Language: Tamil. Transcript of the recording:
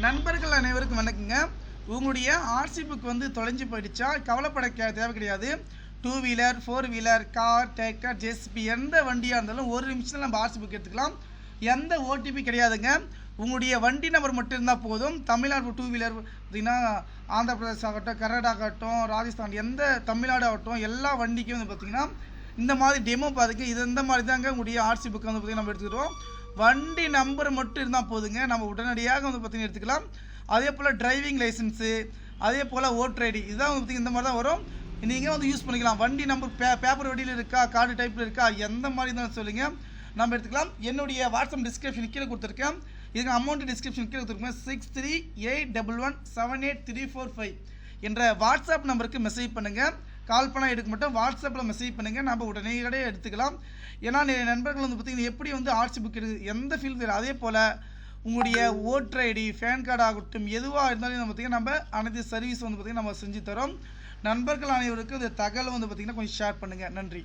நண்பர்கள் அனைவருக்கும் வணக்கங்க. உங்களுடைய ஆர்சி புக் வந்து தொலைஞ்சு போயிடுச்சா? கவலைப்பட கே- தேவை கிடையாது. Two wheeler four wheeler car taker JCB எந்த வண்டியாக இருந்தாலும் ஒரு நிமிஷத்தில் நம்ம ஆர்சி புக் எடுத்துக்கலாம். எந்த ஓடிபி கிடையாதுங்க. உங்களுடைய வண்டி நம்பர் மட்டும் இருந்தால் போதும். தமிழ்நாடு டூ வீலர் பார்த்தீங்கன்னா ஆந்திர பிரதேஷ் ஆகட்டும் கர்நாடகா ஆகட்டும் ராஜஸ்தான் எந்த தமிழ்நாடு ஆகட்டும் எல்லா வண்டிக்கும் வந்து பார்த்தீங்கன்னா இந்த மாதிரி டெமோ பார்த்துக்கு இது இந்த மாதிரி தாங்க உங்களுடைய ஆர்சி புக் வந்து பார்த்தீங்கன்னா நம்ம எடுத்துக்கிறோம் வண்டி நம்பர் மட்டும் இருந்தால் போதுங்க. நம்ம உடனடியாக வந்து பார்த்தீங்கன்னா எடுத்துக்கலாம். அதே போல் டிரைவிங் லைசன்ஸு அதே போல் ஓட்டர் ஐடி இதுதான் வந்து பார்த்தீங்கன்னா இந்த மாதிரி தான் வரும். நீங்கள் வந்து யூஸ் பண்ணிக்கலாம். வண்டி நம்பர் பே பேப்பர் வடியில் இருக்கா கார்டு டைப்பில் இருக்கா எந்த மாதிரி தான் சொல்லுங்க. நம்ம எடுத்துக்கலாம். என்னுடைய வாட்ஸ்அப் டிஸ்கிரிப்ஷன் கீழே கொடுத்துருக்கேன். இதுக்கு அமௌண்ட் டிஸ்கிரிப்ஷன் கீழே கொடுத்துருக்கேன். Six three eight double one seven eight three four five என்ற வாட்ஸ்அப் நம்பருக்கு மெசேஜ் பண்ணுங்கள் கால் பண்ணால் எடுக்க மாட்டோம். வாட்ஸ்அப்பில் மெசேஜ் பண்ணுங்கள் நம்ம உடனே எடுத்துக்கலாம். ஏன்னா நிறைய நண்பர்கள் வந்து பார்த்தீங்கன்னா எப்படி வந்து ஆர்சி புக் எடுக்குது எந்த ஃபீல்டு தெரியும் அதே போல் உங்களுடைய ஓட்டர் ஐடி பேன் கார்டு ஆகட்டும் எதுவாக இருந்தாலும் நம்ம பார்த்தீங்கன்னா நம்ம அனைத்து சர்வீஸ் வந்து பார்த்திங்கன்னா நம்ம செஞ்சு தரோம். நண்பர்கள் அனைவருக்கும் இந்த தகவல் வந்து பார்த்திங்கன்னா கொஞ்சம் ஷேர் பண்ணுங்கள் நன்றி.